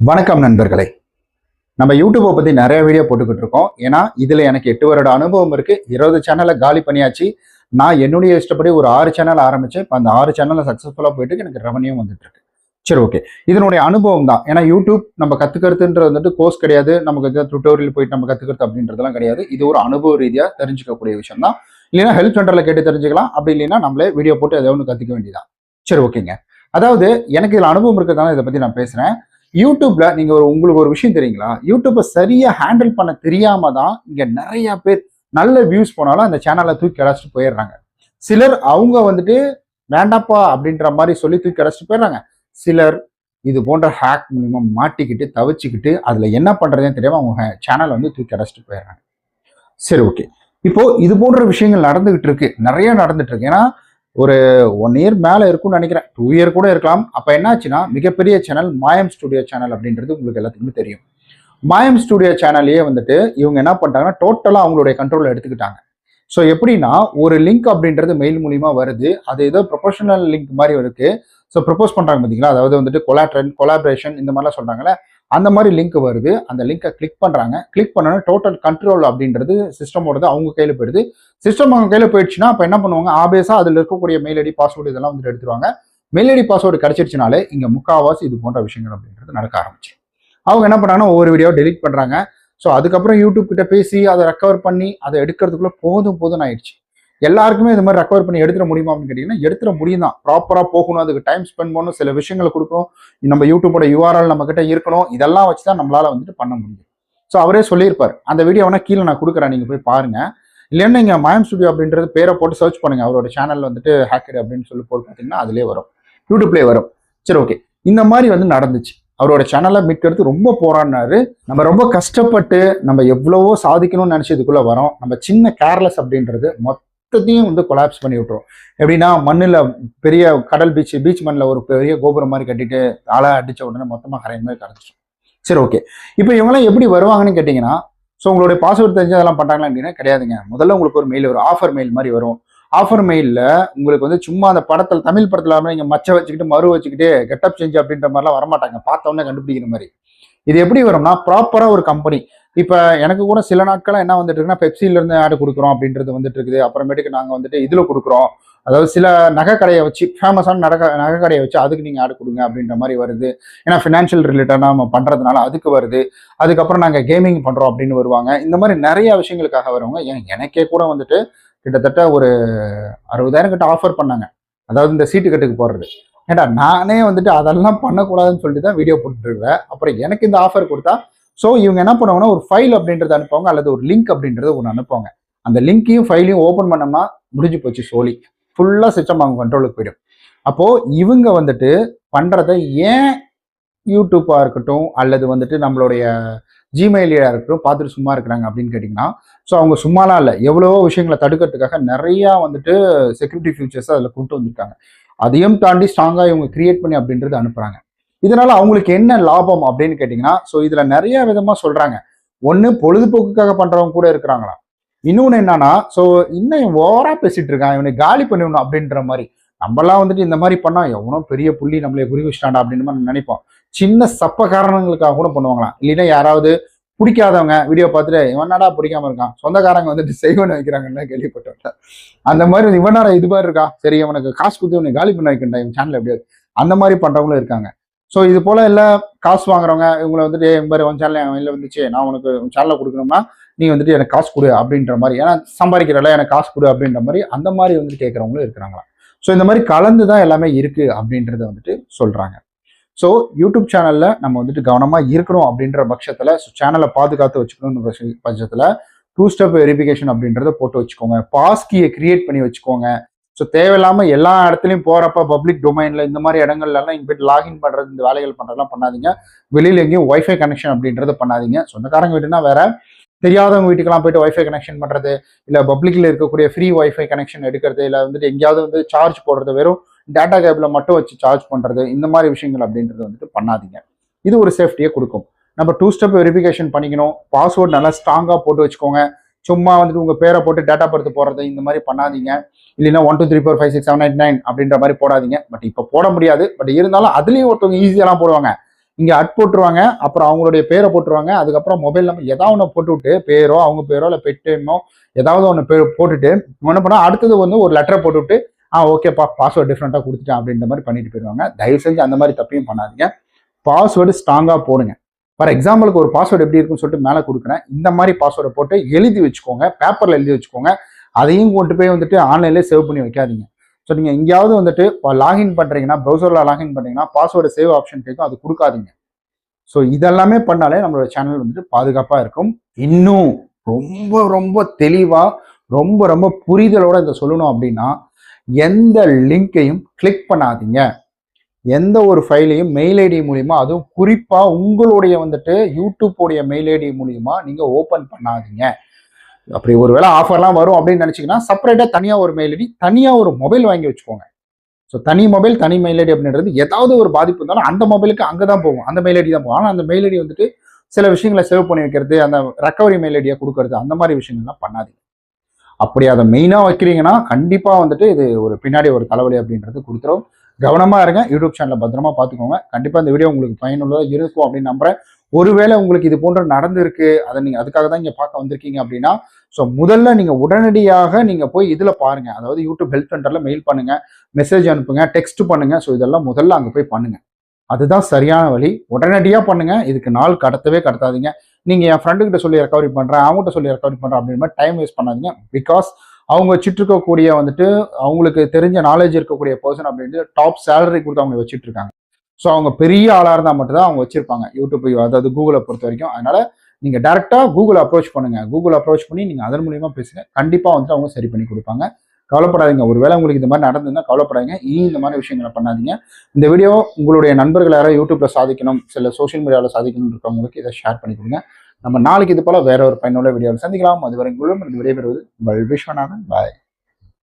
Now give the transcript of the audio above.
வணக்கம் நண்பர்களே. நம்ம யூடியூப்பை பற்றி நிறைய வீடியோ போட்டுக்கிட்டு இருக்கோம். ஏன்னா இதில் எனக்கு எட்டு வருட அனுபவம் இருக்கு. இருபது சேனலை காலி பண்ணியாச்சு. நான் என்னுடைய இஷ்டப்படி ஒரு ஆறு சேனல் ஆரம்பிச்சேன். இப்போ அந்த ஆறு சேனலில் சக்ஸஸ்ஃபுல்லாக போயிட்டு எனக்கு ரெவன்யூ வந்துட்டு இருக்கு சரி ஓகே இதனுடைய அனுபவம் தான். ஏன்னா யூடியூப் நம்ம கற்றுக்கிறதுன்றது வந்துட்டு கோர்ஸ் கிடையாது. நமக்கு டுட்டோரியல் போயிட்டு நம்ம கற்றுக்கிறது அப்படின்றதெல்லாம் கிடையாது. இது ஒரு அனுபவ ரீதியாக தெரிஞ்சுக்கக்கூடிய விஷயம் தான் இல்லைன்னா ஹெல்ப் சென்டரில் கேட்டு தெரிஞ்சுக்கலாம். அப்படி இல்லைன்னா நம்மளே வீடியோ போட்டு ஏதோ ஒன்று கற்றுக்க வேண்டியதான் சரி ஓகேங்க அதாவது எனக்கு இதில் அனுபவம் இருக்கிறதுனால இதை பற்றி நான் பேசுகிறேன் யூடியூப்ல நீங்க ஒரு உங்களுக்கு ஒரு விஷயம் தெரியுங்களா? யூடியூப்பை சரியா ஹேண்டில் பண்ண தெரியாம தான் இங்க நிறைய பேர் நல்ல வியூஸ் போனாலும் அந்த சேனலை தூக்கி அடைச்சிட்டு போயிடுறாங்க. சிலர் அவங்க வந்துட்டு வேண்டாப்பா அப்படின்ற மாதிரி சொல்லி தூக்கி அடைச்சிட்டு போயிடுறாங்க. சிலர் இது போன்ற ஹேக் மூலிமா மாட்டிக்கிட்டு தவிச்சுக்கிட்டு அதுல என்ன பண்றதுன்னு தெரியாம அவங்க சேனலை வந்து தூக்கி அடைச்சிட்டு போயிடுறாங்க. சரி ஓகே இப்போ இது போன்ற விஷயங்கள் நடந்துகிட்டு இருக்கு. நிறைய நடந்துட்டு இருக்கு. ஏன்னா ஒரு ஒன் இயர் மேலே இருக்கும்னு நினைக்கிறேன். டூ இயர் கூட இருக்கலாம். அப்போ என்னாச்சுன்னா மிகப்பெரிய சேனல் மாயம் ஸ்டுடியோ சேனல் அப்படின்றது உங்களுக்கு எல்லாத்துக்குமே தெரியும். மாயம் ஸ்டுடியோ சேனல்லையே வந்துட்டு இவங்க என்ன பண்ணிட்டாங்கன்னா டோட்டலாக அவங்களுடைய கண்ட்ரோலில் எடுத்துக்கிட்டாங்க. ஸோ எப்படின்னா ஒரு லிங்க் அப்படின்றது மெயில் மூலியமா வருது. அது ஏதோ ப்ரொஃபஷனல் லிங்க் மாதிரி இருக்கு. ஸோ ப்ரப்போஸ் பண்ணுறாங்க பார்த்தீங்களா அதாவது வந்துட்டு கொலாட்ரன் கொலாபரேஷன் இந்த மாதிரிலாம் சொல்கிறாங்களே அந்த மாதிரி லிங்க் வருது. அந்த லிங்கை கிளிக் பண்ணுறாங்க கிளிக் பண்ணோன்னா டோட்டல் கண்ட்ரோல் அப்படின்றது சிஸ்டமோடது அவங்க கையில் போயிடுது. சிஸ்டம் அவங்க கையில் போயிடுச்சுன்னா அப்போ என்ன பண்ணுவாங்க? ஆபேஸாக அதில் இருக்கக்கூடிய மெயில் ஐடி பாஸ்வேர்டு இதெல்லாம் வந்துட்டு எடுத்துருவாங்க. மெயில் ஐடி பாஸ்வேர்டு கிடைச்சிருச்சுனாலே இங்கே முக்காவாசி இது போன்ற விஷயங்கள் அப்படின்றது நடக்க ஆரம்பிச்சு. அவங்க என்ன பண்ணாங்கன்னா ஒவ்வொரு வீடியோ டெலிட் பண்ணுறாங்க ஸோ அதுக்கப்புறம் யூடியூப் கிட்ட பேசி அதை ரெக்கவர் பண்ணி அதை எடுக்கிறதுக்குள்ளே போதும் போதும் ஆயிடுச்சு. எல்லாருக்குமே இது மாதிரி ரெக்கவர் பண்ணி எடுத்துட முடியுமா அப்படின்னு கேட்டிங்கன்னா எடுத்துட முடியும் தான் ப்ராப்பராக போகணும் அதுக்கு டைம் ஸ்பெண்ட் பண்ணணும் சில விஷயங்களை கொடுக்கணும். நம்ம யூடியூபோட யூஆர்எல் நம்ம கிட்ட இருக்கணும். இதெல்லாம் வச்சு தான் நம்மளால வந்துட்டு பண்ண முடியும். ஸோ அவரே சொல்லியிருப்பார். அந்த வீடியோ வேணா கீழே நான் கொடுக்குறேன் நீங்கள் போய் பாருங்க. இல்லைன்னா நீங்கள் மயம் ஸ்டுடியோ அப்படின்றது பேரை போட்டு சர்ச் பண்ணுங்க. அவரோட சேனல் வந்துட்டு ஹேக்கர் அப்படின்னு சொல்லி போட்டு பார்த்தீங்கன்னா அதுலேயே வரும். யூடியூப்லேயே வரும். சரி ஓகே இந்த மாதிரி வந்து நடந்துச்சு. அவரோட சேனலை மீட்கிறது ரொம்ப போராடினாரு. நம்ம ரொம்ப கஷ்டப்பட்டு நம்ம எவ்வளவோ சாதிக்கணும்னு நினச்சி இதுக்குள்ளே வரோம். நம்ம சின்ன கேர்லெஸ் அப்படின்றது மொத்த மொத்தத்தையும் வந்து கொலாப்ஸ் பண்ணி விட்டுரும். எப்படின்னா மண்ணில் பெரிய கடல் பீச் பீச் மண்ணில் ஒரு பெரிய கோபுரம் மாதிரி கட்டிட்டு அலை அடித்த உடனே மொத்தமாக கரையுமே மாதிரி கரைச்சிடும் சரி ஓகே இப்போ இவங்கெல்லாம் எப்படி வருவாங்கன்னு கேட்டிங்கன்னா ஸோ உங்களுடைய பாஸ்வேர்டு தெரிஞ்சு அதெல்லாம் பண்ணுறாங்களா அப்படின்னா கிடையாதுங்க. முதல்ல உங்களுக்கு ஒரு மெயில் வரும். ஆஃபர் மெயில் மாதிரி வரும். ஆஃபர் மெயிலில் உங்களுக்கு வந்து சும்மா அந்த படத்தில் தமிழ் படத்தில் நீங்கள் மச்ச வச்சுக்கிட்டு மறு வச்சுக்கிட்டு கெட்டப் செஞ்சு அப்படின்ற மாதிரிலாம் வரமாட்டாங்க. பார்த்தோன்னே கண்டுபிடிக்கிற மாதிரி. இது எப்படி வரும்னா ப்ராப்பராக ஒரு கம்பெனி இப்போ எனக்கு கூட சில நாட்களாக என்ன வந்துட்டு இருக்குன்னா பெப்சிலேருந்து ஆடு கொடுக்குறோம் அப்படின்றது வந்துட்டு இருக்குது அப்புறமேட்டுக்கு நாங்கள் வந்துட்டு இதில் கொடுக்குறோம். அதாவது சில நகை கடையை வச்சு ஃபேமஸான நகை நகை கடையை வச்சு அதுக்கு நீங்கள் ஆடு கொடுங்க அப்படின்ற மாதிரி வருது. ஏன்னா ஃபினான்ஷியல் ரிலேட்டடாக நம்ம பண்ணுறதுனால அதுக்கு வருது. அதுக்கப்புறம் நாங்கள் கேமிங் பண்ணுறோம் அப்படின்னு வருவாங்க. இந்த மாதிரி நிறைய விஷயங்களுக்காக வருவாங்க ஏன் எனக்கே கூட வந்துட்டு கிட்டத்தட்ட ஒரு அறுபதாயிரம் கிட்ட ஆஃபர் பண்ணாங்க. அதாவது இந்த சீட்டு கட்டுக்கு போடுறது ஏடா நானே வந்துட்டு அதெல்லாம் பண்ணக்கூடாதுன்னு சொல்லிட்டு தான் வீடியோ போட்டுருவேன் அப்புறம் எனக்கு இந்த ஆஃபர் கொடுத்தா ஸோ இவங்க என்ன பண்ணுவாங்கன்னா ஒரு ஃபைல் அப்படின்றத அனுப்புவாங்க அல்லது ஒரு லிங்க் அப்படின்றத ஒன்று அனுப்புவாங்க. அந்த லிங்கையும் ஃபைலையும் ஓப்பன் பண்ணோம்னா முடிஞ்சு போச்சு சோலி ஃபுல்லாக சிஸ்டம் அவங்க கண்ட்ரோலுக்கு போயிடும். அப்போது இவங்க வந்துட்டு பண்ணுறத ஏன் யூடியூப்பாக இருக்கட்டும் அல்லது வந்துட்டு நம்மளுடைய ஜிமெயிலியாக இருக்கட்டும் பார்த்துட்டு சும்மா இருக்கிறாங்க அப்படின்னு கேட்டிங்கன்னா ஸோ அவங்க சும்மாலாம் இல்லை. எவ்வளவோ விஷயங்களை தடுக்கிறதுக்காக நிறையா வந்துட்டு செக்யூரிட்டி ஃபியூச்சர்ஸ் அதில் கொண்டு வந்திருக்காங்க. அதையும் தாண்டி ஸ்ட்ராங்காக இவங்க கிரியேட் பண்ணி அப்படின்றது அனுப்புகிறாங்க இதனால அவங்களுக்கு என்ன லாபம் அப்படின்னு கேட்டிங்கன்னா ஸோ இதில் நிறைய விதமாக சொல்கிறாங்க ஒன்று பொழுதுபோக்குக்காக பண்ணுறவங்க கூட இருக்கிறாங்களாம் இன்னொன்று என்னன்னா ஸோ இன்னும் ஓவரா பேசிட்டு இருக்கான் இவனை காலி பண்ணிடணும் அப்படின்ற மாதிரி. நம்மளாம் வந்துட்டு இந்த மாதிரி பண்ணா எவனோ பெரிய புள்ளி நம்மளே குறி வச்சிட்டாண்டா அப்படின்னு மாதிரி நினைப்போம். சின்ன சப்ப காரணங்களுக்காக கூட பண்ணுவாங்களாம். இல்லைன்னா யாராவது பிடிக்காதவங்க வீடியோ பார்த்துட்டு இவனாடா பிடிக்காம இருக்கான்? சொந்தக்காரங்க வந்துட்டு செய்வன் வைக்கிறாங்கன்னு கேள்விப்பட்டேன். அந்த மாதிரி இவனாடா இது மாதிரி இருக்கா? சரி அவனுக்கு காசு கொடுத்து இவனை காலி பண்ண வைக்கண்டா இவன் சேனல் எப்படியாது அந்த மாதிரி பண்றவங்களும் இருக்காங்க. ஸோ இது போல எல்லாம் காசு வாங்குறவங்க இவங்களை வந்துட்டு என் மாதிரி உன் சேனல் என் வந்துச்சு. நான் உனக்கு சேனலில் கொடுக்கணும்னா நீ வந்துட்டு எனக்கு காசு கொடு அப்படின்ற மாதிரி. ஏன்னா சம்பாதிக்கிறல எனக்கு காசு கொடு அப்படின்ற மாதிரி அந்த மாதிரி வந்துட்டு கேட்குறவங்களும் இருக்கிறாங்களா ஸோ இந்த மாதிரி கலந்து தான் எல்லாமே இருக்கு அப்படின்றத வந்துட்டு சொல்றாங்க. ஸோ யூடியூப் சேனலில் நம்ம வந்துட்டு கவனமாக இருக்கணும் அப்படின்ற பட்சத்தில் ஸோ சேனலை பாதுகாத்து வச்சுக்கணும்னு பட்சத்தில் டூ ஸ்டெப் வெரிஃபிகேஷன் அப்படின்றத போட்டு வச்சுக்கோங்க. பாஸ்கியை கிரியேட் பண்ணி வச்சுக்கோங்க. ஸோ தேவையில்லாம எல்லா இடத்துலையும் போகிறப்ப பப்ளிக் டொமைனில் இந்த மாதிரி இடங்கள்லலாம் இங்கே போய்ட்டு போயிட்டு லாகின் பண்ணுறது இந்த வேலைகள் பண்ணுறதுலாம் பண்ணாதீங்க. வெளியில் எங்கேயும் ஒய்ஃபை கனெக்ஷன் அப்படின்றத பண்ணாதீங்க. சொந்தக்காரங்க வீட்டுனா வேற தெரியாதவங்க வீட்டுக்கெல்லாம் போயிட்டு ஒய்ஃபை கனெக்ஷன் பண்ணுறது இல்லை பப்ளிக்கில் இருக்கக்கூடிய ஃப்ரீ ஒய்ஃபை கனெக்ஷன் எடுக்கிறது இல்லை வந்துட்டு எங்கேயாவது வந்து சார்ஜ் போடுறது வெறும் டேட்டா கேபில் மட்டும் வச்சு சார்ஜ் பண்ணுறது இந்த மாதிரி விஷயங்கள் அப்படின்றது வந்துட்டு பண்ணாதீங்க. இது ஒரு சேஃப்டியை கொடுக்கும். நம்ம டூ ஸ்டெப் வெரிஃபிகேஷன் பண்ணிக்கணும். பாஸ்வேர்ட் நல்லா ஸ்ட்ராங்காக போட்டு வச்சுக்கோங்க. சும்மா வந்துட்டு உங்கள் பேரை போட்டு டேட்டா படுத்து போடுறது இந்த மாதிரி பண்ணாதீங்க. இல்லைன்னா one two three four five six seven eight nine அப்படின்ற மாதிரி போடாதீங்க. பட் இப்போ போட முடியாது. பட் இருந்தாலும் அதுலேயும் ஒருத்தவங்க ஈஸியெல்லாம் போடுவாங்க. இங்கே அட் போட்டுருவாங்க அப்புறம் அவங்களுடைய பேரை போட்டுருவாங்க. அதுக்கப்புறம் மொபைல் நம்பர் ஏதாவது ஒன்று போட்டுவிட்டு பேரோ அவங்க பேரோ இல்லை பெட்டேமோ ஏதாவது ஒன்று பேர் போட்டுட்டு என்ன பண்ணால் அடுத்தது வந்து ஒரு லெட்டரை போட்டுவிட்டு ஆ ஓகேப்பா பாஸ்வேர்டு டிஃப்ரெண்ட்டாக கொடுத்துட்டேன் அப்படின்ற மாதிரி பண்ணிட்டு போயிடுவாங்க. தயவு செஞ்சு அந்த மாதிரி தப்பையும் பண்ணாதீங்க. பாஸ்வேர்டு ஸ்ட்ராங்காக போடுங்க. ஃபார் எக்ஸாம்பிளுக்கு ஒரு பாஸ்வேர்டு எப்படி இருக்குன்னு சொல்லிட்டு மேலே கொடுக்குறேன். இந்த மாதிரி பாஸ்வேர்டை போட்டு எழுதி வச்சுக்கோங்க. பேப்பரில் எழுதி வச்சுக்கோங்க. அதையும் கொண்டு போய் வந்துட்டு ஆன்லைன்லேயே சேவ் பண்ணி வைக்காதீங்க. ஸோ நீங்கள் எங்கேயாவது வந்துட்டு லாகின் பண்ணுறீங்கன்னா ப்ரௌசரில் லாகின் பண்ணுறீங்கன்னா பாஸ்வேர்டு சேவ் ஆப்ஷன் கேட்கும் அது கொடுக்காதீங்க. ஸோ இதெல்லாமே பண்ணாலே நம்மளோட சேனல் வந்துட்டு பாதுகாப்பாக இருக்கும். இன்னும் ரொம்ப ரொம்ப தெளிவாக ரொம்ப ரொம்ப புரிதலோட இதை சொல்லணும் அப்படின்னா எந்த லிங்கையும் கிளிக் பண்ணாதீங்க. எந்த ஒரு ஃபைலையும் மெயில் ஐடி மூலிமா அதுவும் குறிப்பாக உங்களுடைய வந்துட்டு யூடியூப்போடைய மெயில் ஐடி மூலியமா நீங்கள் ஓப்பன் பண்ணாதீங்க. அப்படி ஒரு வேளை ஆஃபர்லாம் வரும் அப்படின்னு நினச்சிங்கன்னா செப்பரேட்டாக தனியாக ஒரு மெயில் ஐடி தனியாக ஒரு மொபைல் வாங்கி வச்சுக்கோங்க. ஸோ தனி மொபைல் தனி மெயில் ஐடி அப்படின்றது ஏதாவது ஒரு பாதிப்பு இருந்தாலும் அந்த மொபைலுக்கு அங்கே தான் போகும். அந்த மெயில் ஐடி தான் போகும். ஆனால் அந்த மெயில் ஐடி வந்துட்டு சில விஷயங்களை சேவ் பண்ணி வைக்கிறது அந்த ரெக்கவரி மெயில் ஐடியை கொடுக்கறது அந்த மாதிரி விஷயங்கள்லாம் பண்ணாதீங்க. அப்படி அதை மெயினாக வைக்கிறீங்கன்னா கண்டிப்பாக வந்துட்டு இது ஒரு பின்னாடி ஒரு தலைவலி அப்படின்றது கொடுத்துரும். கவனமாக இருங்க. யூடியூப் சேனலை பத்திரமா பார்த்துக்கோங்க. கண்டிப்பாக இந்த வீடியோ உங்களுக்கு பயனுள்ளதாக இருக்கும் அப்படின்னு நம்புறேன். ஒருவேளை உங்களுக்கு இது போன்ற நடந்திருக்கு அதை நீங்கள் அதுக்காக தான் இங்கே பார்க்க வந்திருக்கீங்க அப்படின்னா ஸோ முதல்ல நீங்கள் உடனடியாக நீங்கள் போய் இதில் பாருங்க. அதாவது யூடியூப் ஹெல்ப் சென்டரில் மெயில் பண்ணுங்க மெசேஜ் அனுப்புங்க டெக்ஸ்ட் பண்ணுங்க. ஸோ இதெல்லாம் முதல்ல அங்கே போய் பண்ணுங்க. அதுதான் சரியான வழி. உடனடியாக பண்ணுங்க. இதுக்கு நாள் கடத்தவே கடத்தாதீங்க. நீங்கள் என் ஃப்ரெண்டுக்கிட்ட சொல்லி ரெக்கவரி பண்ணுறேன் அவங்ககிட்ட சொல்லி ரெக்கவரி பண்ணுறேன் அப்படின்ற மாதிரி டைம் வேஸ்ட் பண்ணாதீங்க. பிகாஸ் அவங்க வச்சுட்டு இருக்கக்கூடிய வந்துட்டு அவங்களுக்கு தெரிஞ்ச நாலேஜ் இருக்கக்கூடிய பர்சன் அப்படின்ட்டு டாப் சேலரி கொடுத்து அவங்க வச்சுட்டு இருக்காங்க. ஸோ அவங்க பெரிய ஆளாக இருந்தால் மட்டும்தான் அவங்க வச்சிருப்பாங்க. யூடியூப் அதாவது கூகுளை பொறுத்த வரைக்கும். அதனால நீங்கள் டேரெக்டாக கூகுள் அப்ரோச் பண்ணுங்க. கூகுள் அப்ரோச் பண்ணி நீங்கள் அதன் மூலியமாக பேசுங்க. கண்டிப்பாக வந்துட்டு அவங்க சரி பண்ணி கொடுப்பாங்க. கவலைப்படாதீங்க. ஒருவேளை உங்களுக்கு இந்த மாதிரி நடந்ததுன்னா கவலைப்படாதீங்க. இனி இந்த மாதிரி விஷயங்களை பண்ணாதீங்க. இந்த வீடியோ உங்களுடைய நண்பர்கள் யாராவது யூடியூப்ல சாதிக்கணும் சில சோஷியல் மீடியாவில் சாதிக்கணும் இருக்கவங்களுக்கு இதை ஷேர் பண்ணி கொடுங்க. நம்ம நாளைக்கு இது போல வேற ஒரு பயனுள்ள வீடியோவில் சந்திக்கலாம். அதுவரை உங்களும் விடைபெறுவது உங்கள் விஸ்வநாதன் பாய்